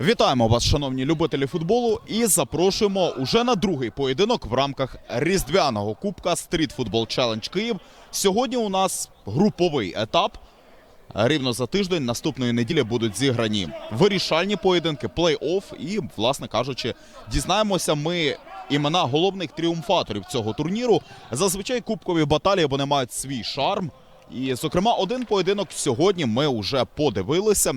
Вітаємо вас, шановні любителі футболу, і запрошуємо уже на другий поєдинок в рамках різдвяного кубка Street Football Challenge Київ. Сьогодні у нас груповий етап. Рівно за тиждень наступної неділі будуть зіграні вирішальні поєдинки, плей-офф. І, власне кажучи, дізнаємося ми імена головних тріумфаторів цього турніру. Зазвичай кубкові баталії вони мають свій шарм. І, зокрема, один поєдинок сьогодні ми вже подивилися.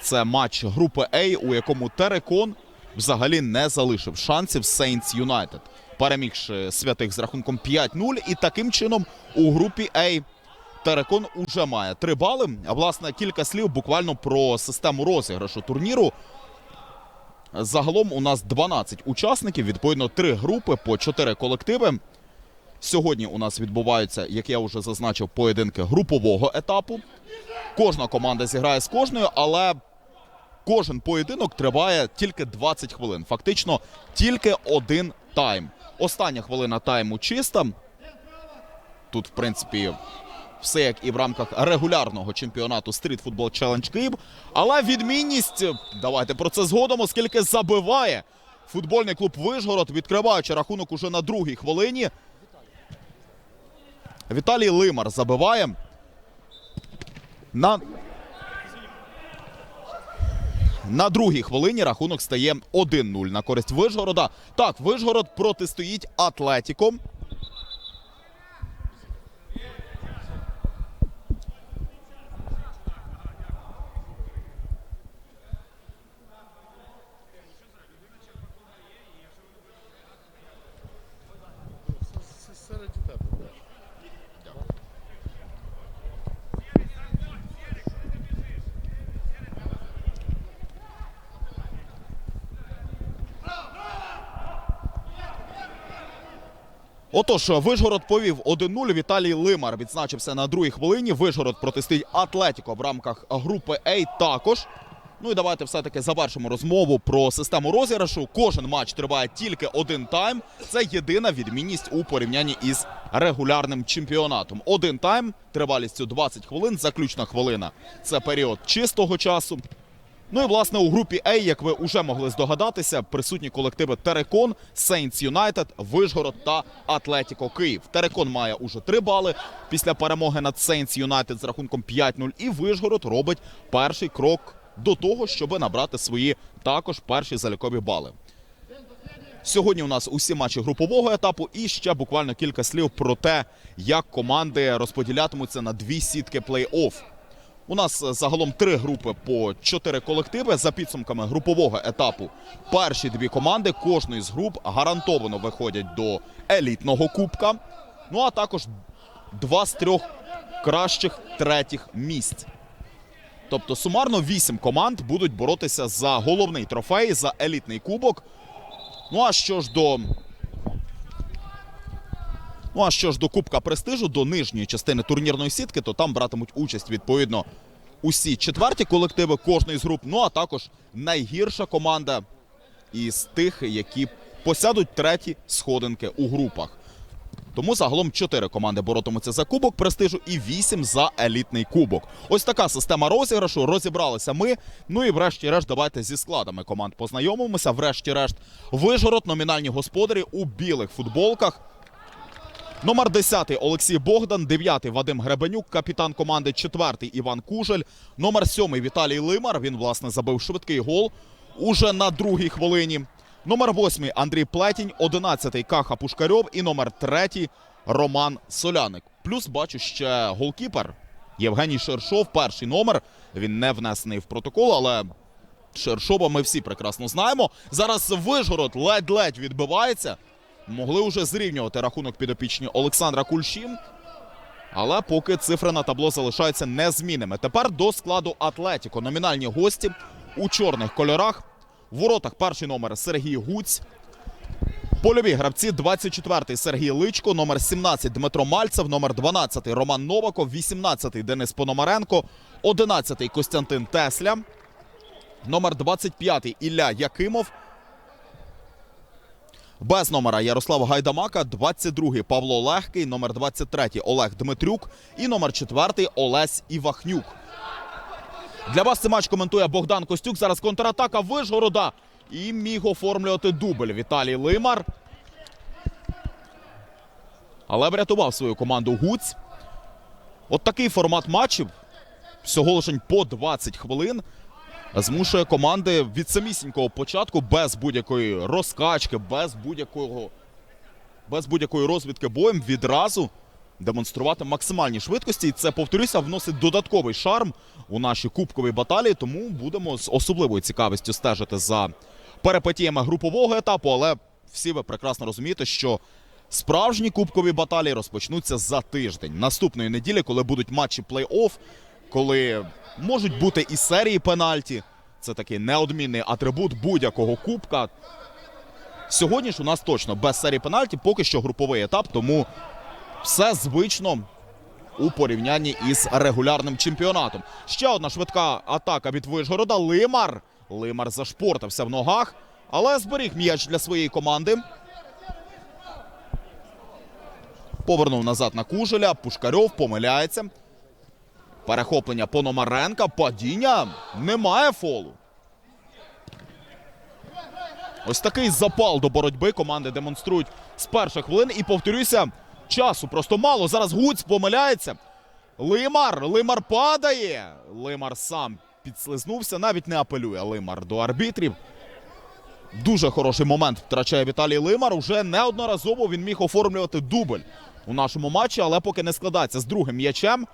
Це матч групи А, у якому Терекон взагалі не залишив шансів Saints United, перемігши святих з рахунком 5-0. І таким чином у групі А Терекон уже має три бали. А власне кілька слів буквально про систему розіграшу турніру. Загалом у нас 12 учасників, відповідно, три групи по 4 колективи. Сьогодні у нас відбуваються, як я вже зазначив, поєдинки групового етапу. Кожна команда зіграє з кожною, але кожен поєдинок триває тільки 20 хвилин. Фактично тільки один тайм. Остання хвилина тайму чиста. Тут, в принципі, все як і в рамках регулярного чемпіонату Street Football Challenge Київ. Але відмінність, давайте про це згодом, оскільки забиває футбольний клуб Вишгород, відкриваючи рахунок уже на другій хвилині. Віталій Лимар забиває. На... На другій хвилині рахунок стає 1-0 на користь Вишгорода. Так, Вишгород протистоїть Атлетіком. Отож, Вишгород повів 1-0. Віталій Лимар відзначився на другій хвилині. Вишгород протистоїть Атлетіко в рамках групи А також. Ну і давайте все-таки завершимо розмову про систему розіграшу. Кожен матч триває тільки один тайм. Це єдина відмінність у порівнянні із регулярним чемпіонатом. Один тайм тривалістю 20 хвилин, заключна хвилина. Це період чистого часу. Ну і власне у групі А, як ви вже могли здогадатися, присутні колективи Терекон, Сейнтс Юнайтед, Вишгород та Атлетіко Київ. Терекон має уже три бали після перемоги над Сейнтс Юнайтед з рахунком 5-0. І Вишгород робить перший крок до того, щоб набрати свої також перші залікові бали. Сьогодні у нас усі матчі групового етапу, і ще буквально кілька слів про те, як команди розподілятимуться на дві сітки плей-офф. У нас е, загалом три групи по чотири колективи. За підсумками групового етапу, перші дві команди кожної з груп гарантовано виходять до елітного кубка. Ну а також два з трьох кращих третіх місць. Тобто сумарно вісім команд будуть боротися за головний трофей, за елітний кубок. Ну а що ж до Ну а що ж до Кубка престижу, до нижньої частини турнірної сітки, то там братимуть участь відповідно усі четверті колективи кожної з груп. Ну а також найгірша команда із тих, які посядуть треті сходинки у групах. Тому загалом чотири команди боротимуться за кубок престижу і вісім за елітний кубок. Ось така система розіграшу. Розібралися ми. Ну і врешті-решт, давайте зі складами команд познайомимося. Врешті-решт, Вижгород, номінальні господарі у білих футболках. Номер 10 Олексій Богдан, 9 Вадим Гребенюк, капітан команди 4 Іван Кужель, номер 7 Віталій Лимар. Він власне забив швидкий гол уже на другій хвилині. Номер 8 Андрій Плетінь, 11 Каха Пушкарьов і номер 3 Роман Соляник. Плюс бачу ще голкіпер Євгеній Шершов, перший номер. Він не внесений в протокол, але Шершова ми всі прекрасно знаємо. Зараз Вижгород ледь-ледь відбивається. Могли вже зрівнювати рахунок підопічні Олександра Кульші. Але поки цифри на табло залишаються незмінними. Тепер до складу Атлетіко. Номінальні гості у чорних кольорах. В воротах перший номер Сергій Гуць. Польові гравці 24-й Сергій Личко, номер 17 Дмитро Мальцев, номер 12 Роман Новаков, 18-й Денис Пономаренко, 11-й Костянтин Тесля, номер 25 Ілля Якимов, без номера Ярослав Гайдамака, 22-й Павло Легкий, номер 23 Олег Дмитрюк і номер 4 Олесь Івахнюк. Для вас цей матч коментує Богдан Костюк. Зараз контратака Вишгорода. І міг оформлювати дубль Віталій Лимар. Але врятував свою команду Гуць. От такий формат матчів. Всього лише по 20 хвилин. Змушує команди від самісінького початку без будь-якої розкачки, без будь-якого без будь-якої розвідки боєм відразу демонструвати максимальні швидкості. І це, повторюся, вносить додатковий шарм у наші кубкові баталії. Тому будемо з особливою цікавістю стежити за перипетіями групового етапу. Але всі ви прекрасно розумієте, що справжні кубкові баталії розпочнуться за тиждень наступної неділі, коли будуть матчі плей-офф, коли можуть бути і серії пенальті. Це такий неодмінний атрибут будь-якого кубка. Сьогодні ж у нас точно без серії пенальті, поки що груповий етап, тому все звично у порівнянні із регулярним чемпіонатом. Ще одна швидка атака від Вишгорода. Лимар. Лимар зашпортався в ногах, але зберіг м'яч для своєї команди. Повернув назад на Кужеля. Пушкарьов помиляється. Перехоплення Пономаренка. Падіння. Немає фолу. Ось такий запал до боротьби команди демонструють з перших хвилин. І повторюся, часу просто мало. Зараз Гуць помиляється. Лимар, Лимар падає. Лимар сам підслизнувся, навіть не апелює Лимар до арбітрів. Дуже хороший момент втрачає Віталій Лимар. Уже неодноразово він міг оформлювати дубль у нашому матчі, але поки не складається з другим м'ячем.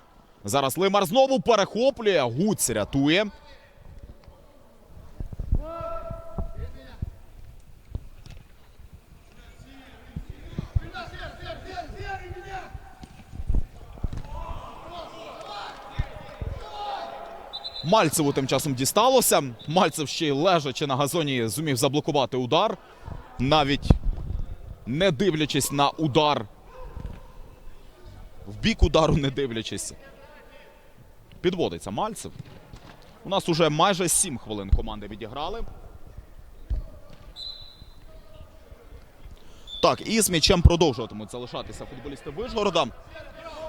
Зараз Лимар знову перехоплює. Гуць рятує. Мальцеву тим часом дісталося. Мальцев ще й лежачи на газоні зумів заблокувати удар. Навіть не дивлячись на удар. В бік удару не дивлячись. Підводиться Мальцев. У нас уже майже 7 хвилин команди відіграли. Так, і з м'ячем продовжуватимуть залишатися футболісти Вишгорода.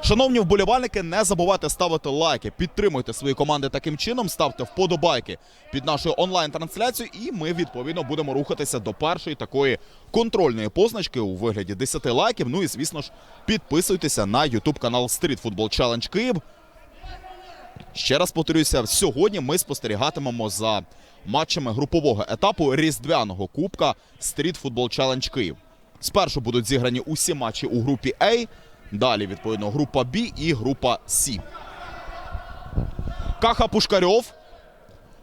Шановні вболівальники, не забувайте ставити лайки, підтримуйте свої команди таким чином, ставте вподобайки під нашою онлайн-трансляцією, і ми відповідно будемо рухатися до першої такої контрольної позначки у вигляді 10 лайків. Ну і звісно ж, підписуйтеся на YouTube канал Street Football Challenge Київ. Ще раз повторюся, сьогодні ми спостерігатимемо за матчами групового етапу різдвяного кубка Street Football Challenge Київ. Спершу будуть зіграні усі матчі у групі А. Далі, відповідно, група Б і група С. Каха Пушкарьов.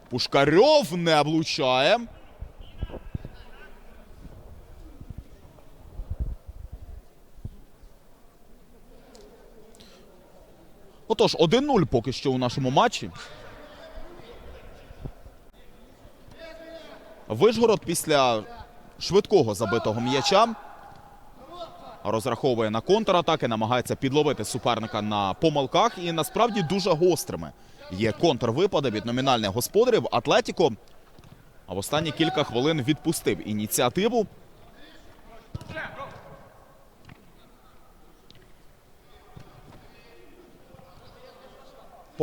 Пушкарьов не влучає. Отож, 1-0 поки що у нашому матчі. Вишгород після швидкого забитого м'яча розраховує на контратаки, намагається підловити суперника на помилках і насправді дуже гострими. Є контрвипади від номінальних господарів. Атлетіко а в останні кілька хвилин відпустив ініціативу.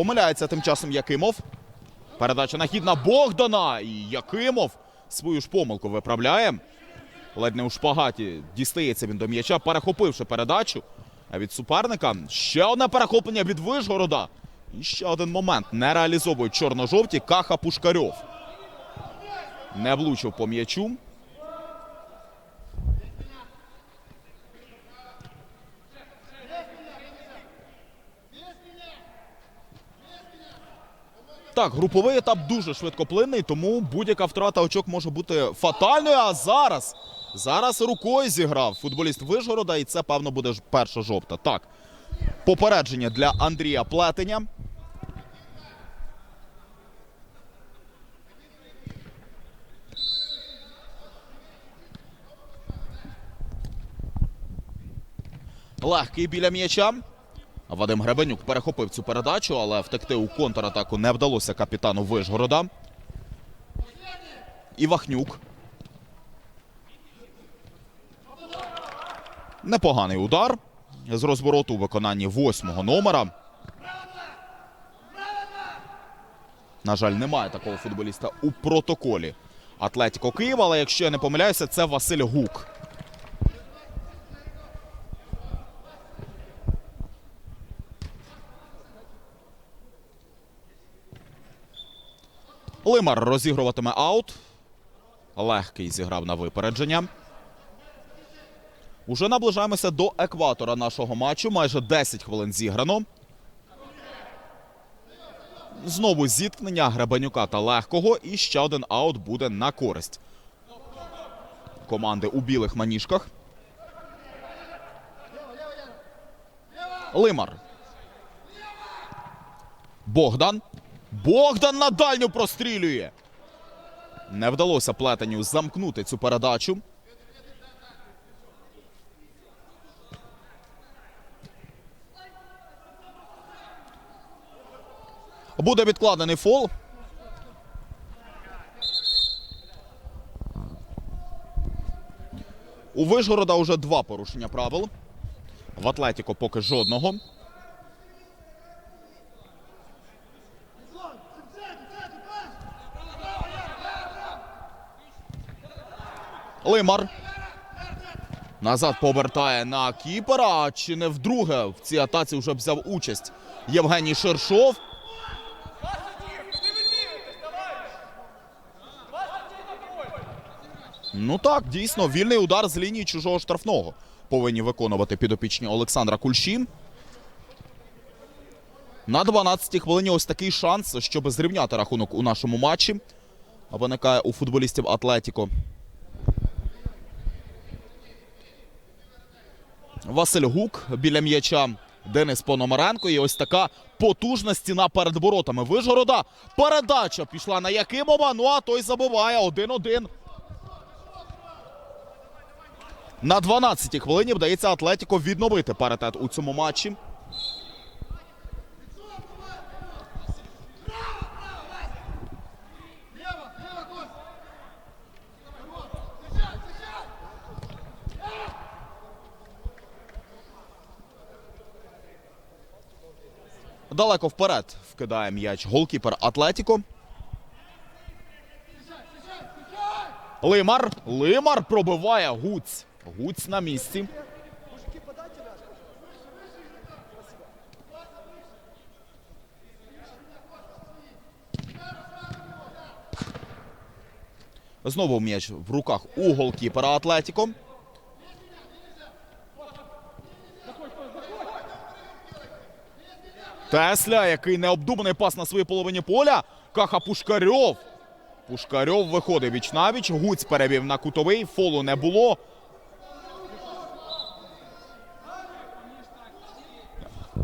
Помиляється тим часом Якимов. Передача на хід на Богдана. І Якимов свою ж помилку виправляє. Ледь не у шпагаті дістається він до м'яча, перехопивши передачу. А від суперника ще одне перехоплення від Вишгорода. І ще один момент. Не реалізовують чорно-жовті Каха Пушкарьов. Не влучив по м'ячу. Так, груповий етап дуже швидкоплинний, тому будь-яка втрата очок може бути фатальною. А зараз, зараз рукою зіграв футболіст Вишгорода, і це, певно, буде перша жовта. Так, попередження для Андрія Плетеня. Легкий біля м'яча. Вадим Гребенюк перехопив цю передачу, але втекти у контратаку не вдалося капітану Вишгорода. Івахнюк. Непоганий удар з розвороту у виконанні восьмого номера. На жаль, немає такого футболіста у протоколі Атлетіко Києва, але якщо я не помиляюся, це Василь Гук. Лимар розігруватиме аут. Легкий зіграв на випередження. Уже наближаємося до екватора нашого матчу. Майже 10 хвилин зіграно. Знову зіткнення Гребенюка та легкого. І ще один аут буде на користь. Команди у білих маніжках. Лимар. Богдан. Богдан на дальню прострілює. Не вдалося плетеню замкнути цю передачу. Буде відкладений фол. У Вишгорода вже два порушення правил. В Атлетіко поки жодного. Лимар. Назад повертає на кіпера. Чи не вдруге в цій атаці вже взяв участь Євгеній Шершов. Ну так, дійсно, вільний удар з лінії чужого штрафного повинні виконувати підопічні Олександра Кульші. На 12-й хвилині ось такий шанс, щоб зрівняти рахунок у нашому матчі. Виникає у футболістів Атлетіко. Василь Гук біля м'яча. Денис Пономаренко. І ось така потужна стіна перед воротами Вижгорода. Передача пішла на Якимова. Ну а той забиває 1-1. На 12-й хвилині вдається Атлетіко відновити паритет у цьому матчі. Далеко вперед вкидає м'яч голкіпер Атлетіко. Лимар. Лимар пробиває Гуць. Гуць на місці. Знову м'яч в руках у голкіпера Атлетіко. Тесля, який необдуманий пас на своїй половині поля. Каха Пушкарьов. Пушкарьов виходить віч навіч. Гуць перевів на кутовий. Фолу не було.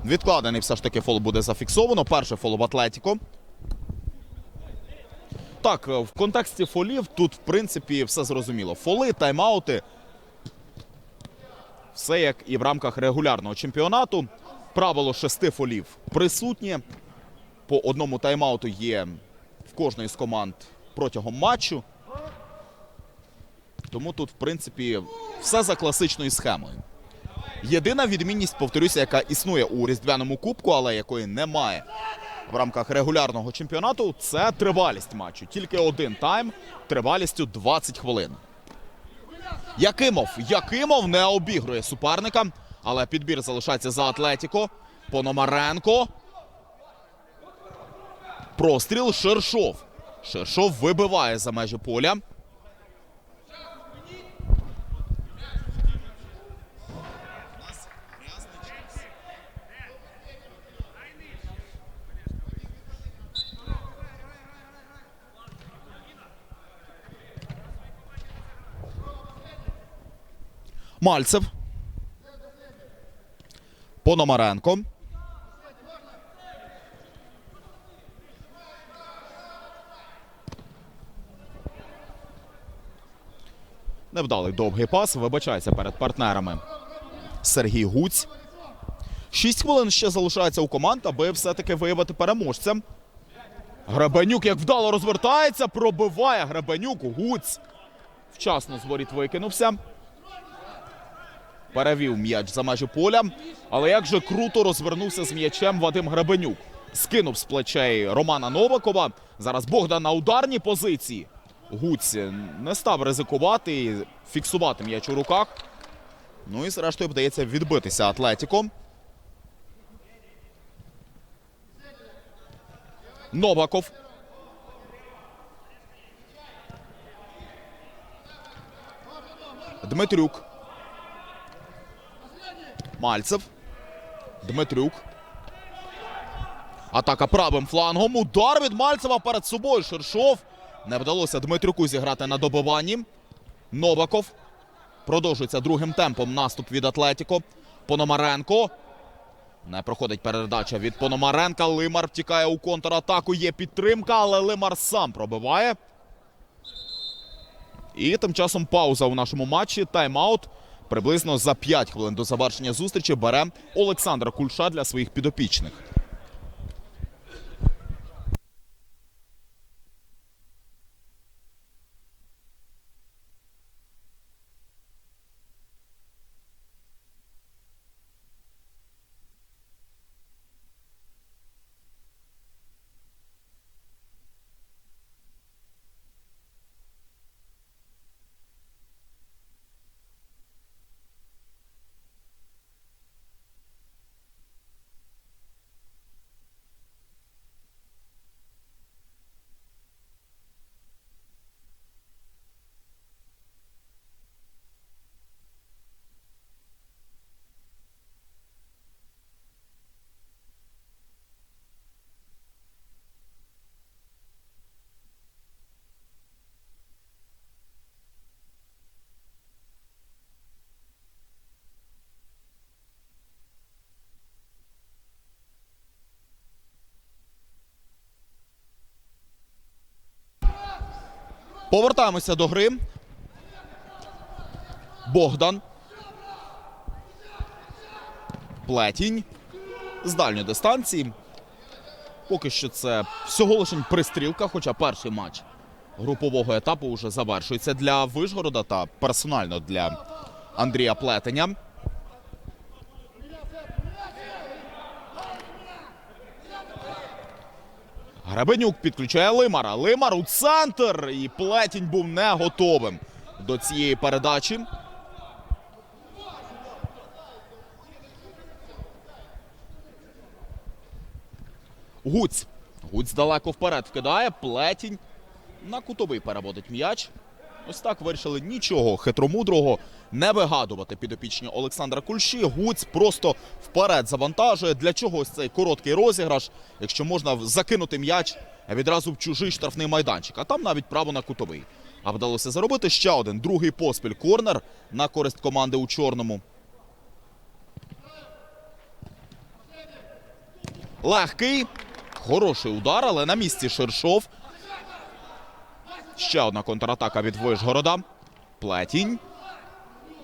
Відкладений все ж таки фол буде зафіксовано. Перший фол в Атлетіко. Так, в контексті фолів тут, в принципі, все зрозуміло. Фоли, тайм-аути. Все як і в рамках регулярного чемпіонату. Правило шести фолів присутнє. По одному тайм-ауту є в кожної з команд протягом матчу. Тому тут, в принципі, все за класичною схемою. Єдина відмінність, повторюся, яка існує у різдвяному кубку, але якої немає в рамках регулярного чемпіонату, це тривалість матчу. Тільки один тайм тривалістю 20 хвилин. Якимов. Якимов не обігрує суперника, але підбір залишається за Атлетіко. Пономаренко. Простріл Шершов. Шершов вибиває за межі поля. Мальцев. Пономаренко. Невдалий довгий пас. Вибачається перед партнерами Сергій Гуць. Шість хвилин ще залишається у команд, аби все-таки виявити переможця. Гребенюк як вдало розвертається, пробиває Гребенюк. Гуць. Вчасно з воріт викинувся. Перевів м'яч за межі поля. Але як же круто розвернувся з м'ячем Вадим Гребенюк. скинув з плечей Романа Новакова. Зараз Богдан на ударній позиції. Гуць не став ризикувати і фіксувати м'яч у руках. Ну і зрештою вдається відбитися Атлетіко. Новаков. Дмитрюк. Мальцев. Дмитрюк. Атака правим флангом. Удар від Мальцева перед собою. Шершов. Не вдалося Дмитрюку зіграти на добиванні. Новаков. Продовжується другим темпом наступ від Атлетіко. Пономаренко. Не проходить передача від Пономаренка. Лимар втікає у контратаку. Є підтримка, але Лимар сам пробиває. І тим часом пауза у нашому матчі. Тайм-аут. Приблизно за 5 хвилин до завершення зустрічі бере Олександра Кульша для своїх підопічних. Повертаємося до гри. Богдан. Плетінь. З дальньої дистанції. Поки що це всього лише пристрілка, хоча перший матч групового етапу вже завершується для Вишгорода та персонально для Андрія Плетеня. Гребенюк підключає Лимара. Лимар у центр. І Плетінь був не готовим до цієї передачі. Гуць. Гуць далеко вперед вкидає. Плетінь на кутовий переводить м'яч. Ось так вирішили нічого хитромудрого не вигадувати підопічні Олександра Кульші. Гуць просто вперед завантажує. Для чого ось цей короткий розіграш, якщо можна закинути м'яч відразу в чужий штрафний майданчик, а там навіть право на кутовий. А вдалося заробити ще один другий поспіль корнер на користь команди у чорному. Легкий. Хороший удар, але на місці Шершов. Ще одна контратака від Вишгорода. Плетінь.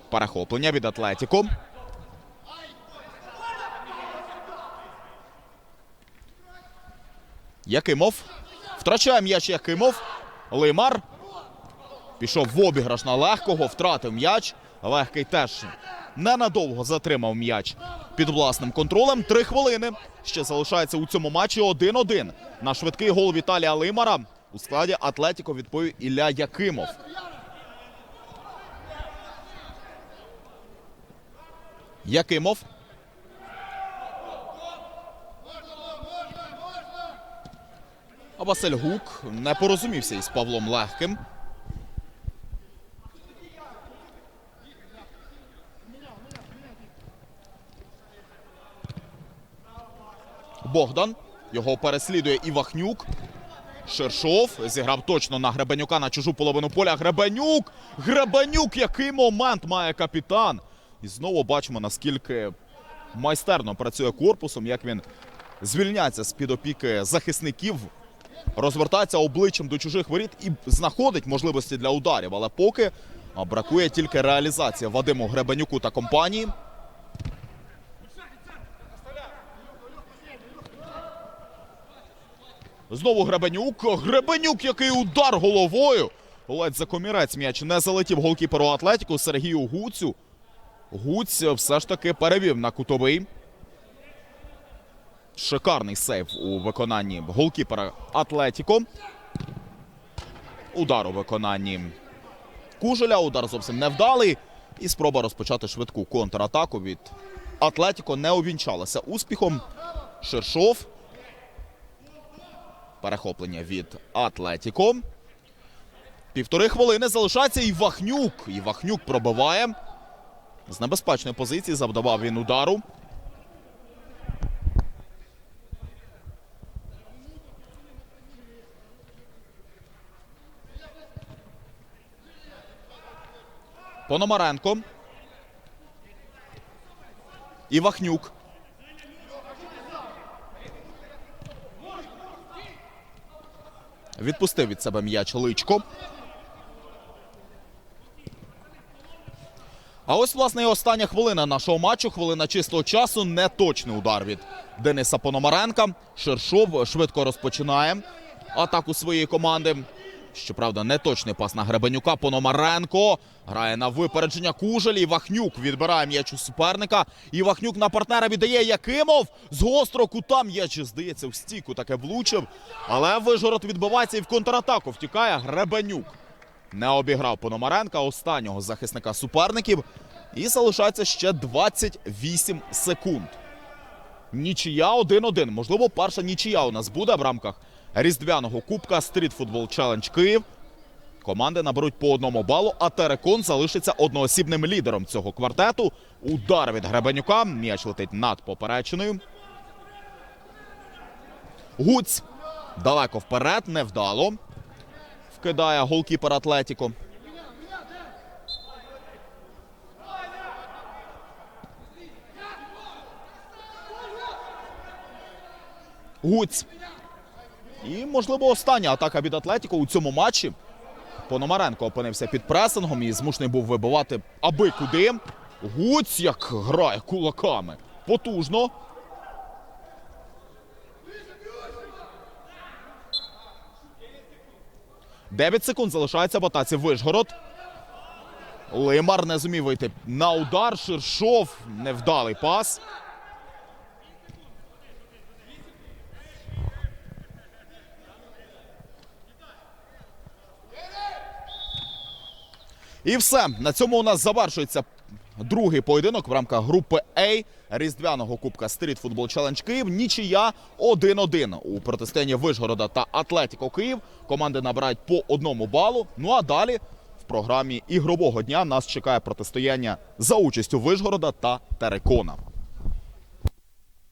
Перехоплення від Атлетіко. Якимов. Втрачає м'яч Якимов. Лимар. Пішов в обіграш на легкого, втратив м'яч. Легкий теж ненадовго затримав м'яч під власним контролем. Три хвилини. Ще залишається у цьому матчі 1-1. На швидкий гол Віталія Лимара у складі Атлетіко відповів Ілля Якимов. Якимов. А Василь Гук не порозумівся із Павлом Легким. Богдан. Його переслідує Івахнюк. Шершов зіграв точно на Гребенюка на чужу половину поля. Гребенюк! Гребенюк! Який момент має капітан! І знову бачимо, наскільки майстерно працює корпусом, як він звільняється з-під опіки захисників, розвертається обличчям до чужих воріт і знаходить можливості для ударів. Але поки бракує тільки реалізація Вадиму Гребенюку та компанії. Знову Гребенюк. Гребенюк, який удар головою. Ледь за комірець м'яч не залетів голкіперу Атлетіку Сергію Гуцю. Гуць все ж таки перевів на кутовий. Шикарний сейв у виконанні голкіпера Атлетіко. Удар у виконанні Кужеля. Удар зовсім невдалий. І спроба розпочати швидку контратаку від Атлетіко не увінчалася успіхом. Шершов. Перехоплення від Атлетіко. Півтори хвилини залишається і Вахнюк. І Вахнюк пробиває. З небезпечної позиції завдавав він удару. Пономаренко. І Відпустив від себе м'яч Личко. А ось, власне, і остання хвилина нашого матчу. Хвилина чистого часу. Неточний удар від Дениса Пономаренка. Шершов швидко розпочинає атаку своєї команди. Щоправда, неточний пас на Гребенюка. Пономаренко грає на випередження Кужель. І Вахнюк відбирає м'яч у суперника. І Вахнюк на партнера віддає Якимов. З гострого кута м'яч, здається, в стійку таке влучив. Але Вижгород відбивається і в контратаку втікає Гребенюк не обіграв Пономаренка, останнього захисника суперників. І залишається ще 28 секунд. Нічия 1-1. Можливо, перша нічия у нас буде в рамках різдвяного кубка Football Challenge Київ. Команди наберуть по одному балу, а Терекон залишиться одноосібним лідером цього квартету. Удар від Гребенюка. М'яч летить над поперечиною. Гуць далеко вперед, невдало вкидає голкіпер Атлетіко. Гуць. І, можливо, остання атака від Атлетіко у цьому матчі. Пономаренко опинився під пресингом і змушений був вибивати аби куди. Гуць як грає кулаками. Потужно. Дев'ять секунд залишається в атаці Вишгород. Лимар не зумів вийти на удар. Ширшов. Невдалий пас. І все. На цьому у нас завершується другий поєдинок в рамках групи А різдвяного кубка Street Football Challenge Київ. Нічия 1-1 у протистоянні Вишгорода та Атлетіко Київ. Команди набирають по одному балу. Ну а далі в програмі ігрового дня нас чекає протистояння за участю Вишгорода та Терекона.